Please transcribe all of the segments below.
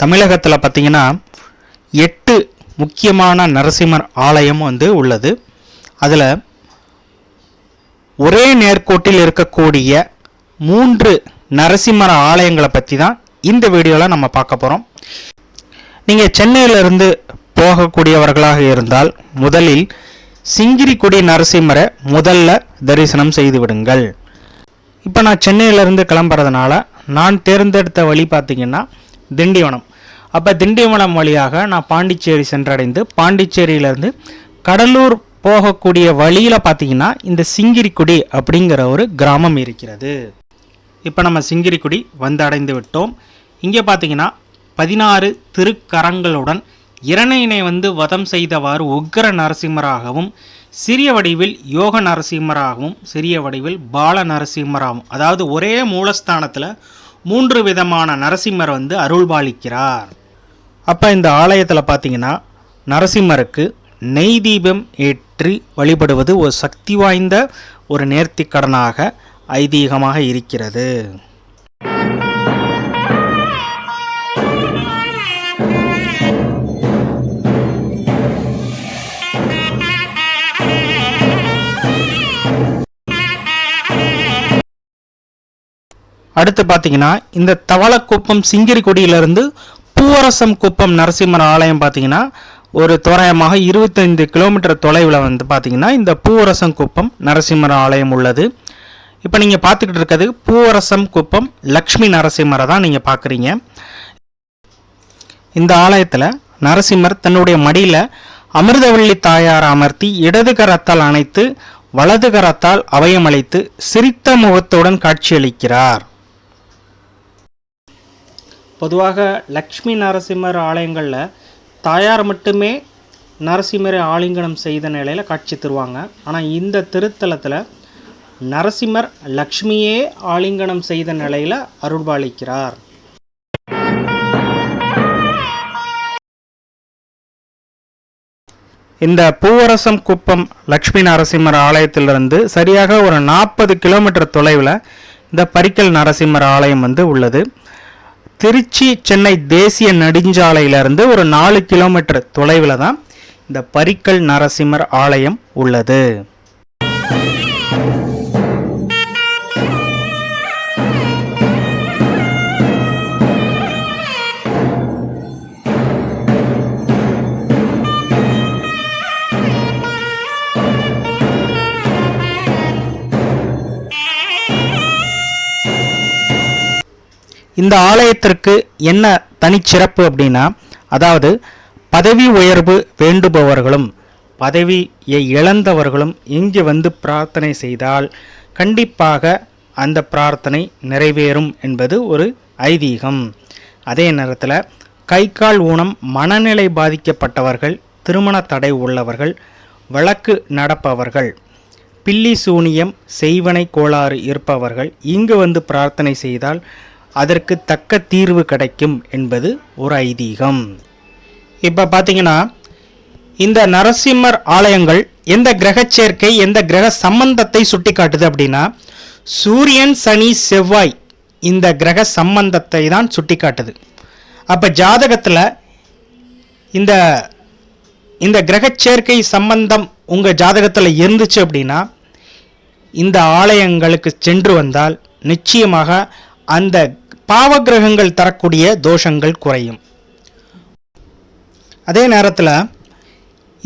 தமிழகத்தில் பார்த்தீங்கன்னா எட்டு முக்கியமான நரசிம்மர் ஆலயம் வந்து உள்ளது. அதில் ஒரே நேர்கோட்டில் இருக்கக்கூடிய மூன்று நரசிம்மர் ஆலயங்களை பற்றி தான் இந்த வீடியோவில் நம்ம பார்க்க போகிறோம் நீங்கள் சென்னையிலிருந்து போகக்கூடியவர்களாக இருந்தால் முதலில் சிங்கிரிக்குடி நரசிம்மரை முதல்ல தரிசனம் செய்து விடுங்கள். இப்போ நான் சென்னையிலேருந்து கிளம்புறதுனால நான் தேர்ந்தெடுத்த வழி பார்த்தீங்கன்னா திண்டிவனம். அப்போ திண்டிவனம் வழியாக நான் பாண்டிச்சேரி சென்றடைந்து பாண்டிச்சேரியிலேருந்து கடலூர் போகக்கூடிய வழியில் பார்த்தீங்கன்னா இந்த சிங்கிரிக்குடி அப்படிங்கிற ஒரு கிராமம் இருக்கிறது. இப்போ நம்ம சிங்கிரிக்குடி வந்து அடைந்து விட்டோம். இங்கே பார்த்தீங்கன்னா பதினாறு திருக்கரங்களுடன் இரணையினை வந்து வதம் செய்தவாறு உக்ர நரசிம்மராகவும் சிறிய வடிவில் யோக நரசிம்மராகவும் சிறிய வடிவில் பால நரசிம்மராகவும் அதாவது ஒரே மூலஸ்தானத்தில் மூன்று விதமான நரசிம்மர் வந்து அருள்பாலிக்கிறார். அப்போ இந்த ஆலயத்தில் பார்த்தீங்கன்னா நரசிம்மருக்கு நெய் தீபம் ஏற்றி வழிபடுவது ஒரு சக்தி வாய்ந்த ஒரு நேர்த்திக்கடனாக ஐதீகமாக இருக்கிறது. அடுத்து பார்த்தீங்கன்னா இந்த தவளக்குப்பம் சிங்கிரிக்குடியிலிருந்து பூவரசம் குப்பம் நரசிம்மர் ஆலயம் பார்த்தீங்கன்னா ஒரு தோராயமாக இருபத்தைந்து கிலோமீட்டர் தொலைவில் வந்து பார்த்தீங்கன்னா இந்த பூவரசம் குப்பம் நரசிம்மர் ஆலயம் உள்ளது. இப்போ நீங்கள் பார்த்துக்கிட்டு இருக்கிறது பூவரசம் குப்பம் லக்ஷ்மி நரசிம்மரை தான் நீங்கள் பார்க்குறீங்க இந்த ஆலயத்தில் நரசிம்மர் தன்னுடைய மடியில் அமிர்தவள்ளி தாயார் அமர்த்தி இடது கரத்தால் அணைத்து வலது கரத்தால் அவயமளித்து சிரித்த முகத்துடன் காட்சியளிக்கிறார். பொதுவாக லக்ஷ்மி நரசிம்மர் ஆலயங்களில் தாயார் மட்டுமே நரசிம்மரை ஆலிங்கனம் செய்த நிலையில் காட்சி தருவாங்க. ஆனால் இந்த திருத்தலத்தில் நரசிம்மர் லக்ஷ்மியே ஆலிங்கனம் செய்த நிலையில் அருள்பாலிக்கிறார். இந்த பூவரசம் குப்பம் லக்ஷ்மி நரசிம்மர் ஆலயத்திலிருந்து சரியாக ஒரு நாற்பது கிலோமீட்டர் தொலைவில் இந்த பரிக்கல் நரசிம்மர் ஆலயம் வந்து உள்ளது. திருச்சி சென்னை தேசிய நெடுஞ்சாலையிலிருந்து ஒரு நாலு கிலோமீட்டர் தொலைவில் தான் இந்த பரிக்கல் நரசிம்மர் ஆலயம் உள்ளது. இந்த ஆலயத்திற்கு என்ன தனிச்சிறப்பு அப்படின்னா அதாவது பதவி உயர்வு வேண்டுபவர்களும் பதவியை இழந்தவர்களும் இங்கு வந்து பிரார்த்தனை செய்தால் கண்டிப்பாக அந்த பிரார்த்தனை நிறைவேறும் என்பது ஒரு ஐதீகம். அதே நேரத்தில் கை கால் ஊனம் மனநிலை பாதிக்கப்பட்டவர்கள் திருமண தடை உள்ளவர்கள் வழக்கு நடப்பவர்கள் பில்லி சூனியம் செய்வனை கோளாறு இருப்பவர்கள் இங்கு வந்து பிரார்த்தனை செய்தால் அதற்கு தக்க தீர்வு கிடைக்கும் என்பது ஒரு ஐதீகம். இப்போ பார்த்தீங்கன்னா இந்த நரசிம்மர் ஆலயங்கள் எந்த கிரக சேர்க்கை எந்த கிரக சம்பந்தத்தை சுட்டி காட்டுது அப்படின்னா சூரியன் சனி செவ்வாய் இந்த கிரக சம்பந்தத்தை தான் சுட்டி காட்டுது அப்போ ஜாதகத்தில் இந்த இந்த கிரக சேர்க்கை சம்பந்தம் உங்கள் ஜாதகத்தில் இருந்துச்சு அப்படின்னா இந்த ஆலயங்களுக்கு சென்று வந்தால் நிச்சயமாக அந்த பாவகிரகங்கள் தரக்கூடிய தோஷங்கள் குறையும். அதே நேரத்தில்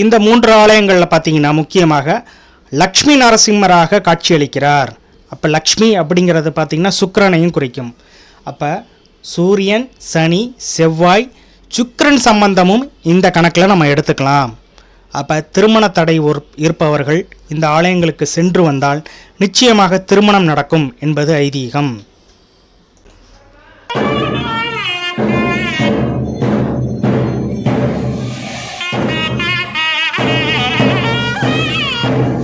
இந்த மூன்று ஆலயங்களில் பார்த்தீங்கன்னா முக்கியமாக லக்ஷ்மி நரசிம்மராக காட்சியளிக்கிறார். அப்போ லக்ஷ்மி அப்படிங்கிறது பார்த்தீங்கன்னா சுக்கரனையும் குறிக்கும். அப்போ சூரியன் சனி செவ்வாய் சுக்கரன் சம்பந்தமும் இந்த கணக்கில் நம்ம எடுத்துக்கலாம். அப்போ திருமண தடை ஒரு இருப்பவர்கள் இந்த ஆலயங்களுக்கு சென்று வந்தால் நிச்சயமாக திருமணம் நடக்கும் என்பது ஐதீகம்.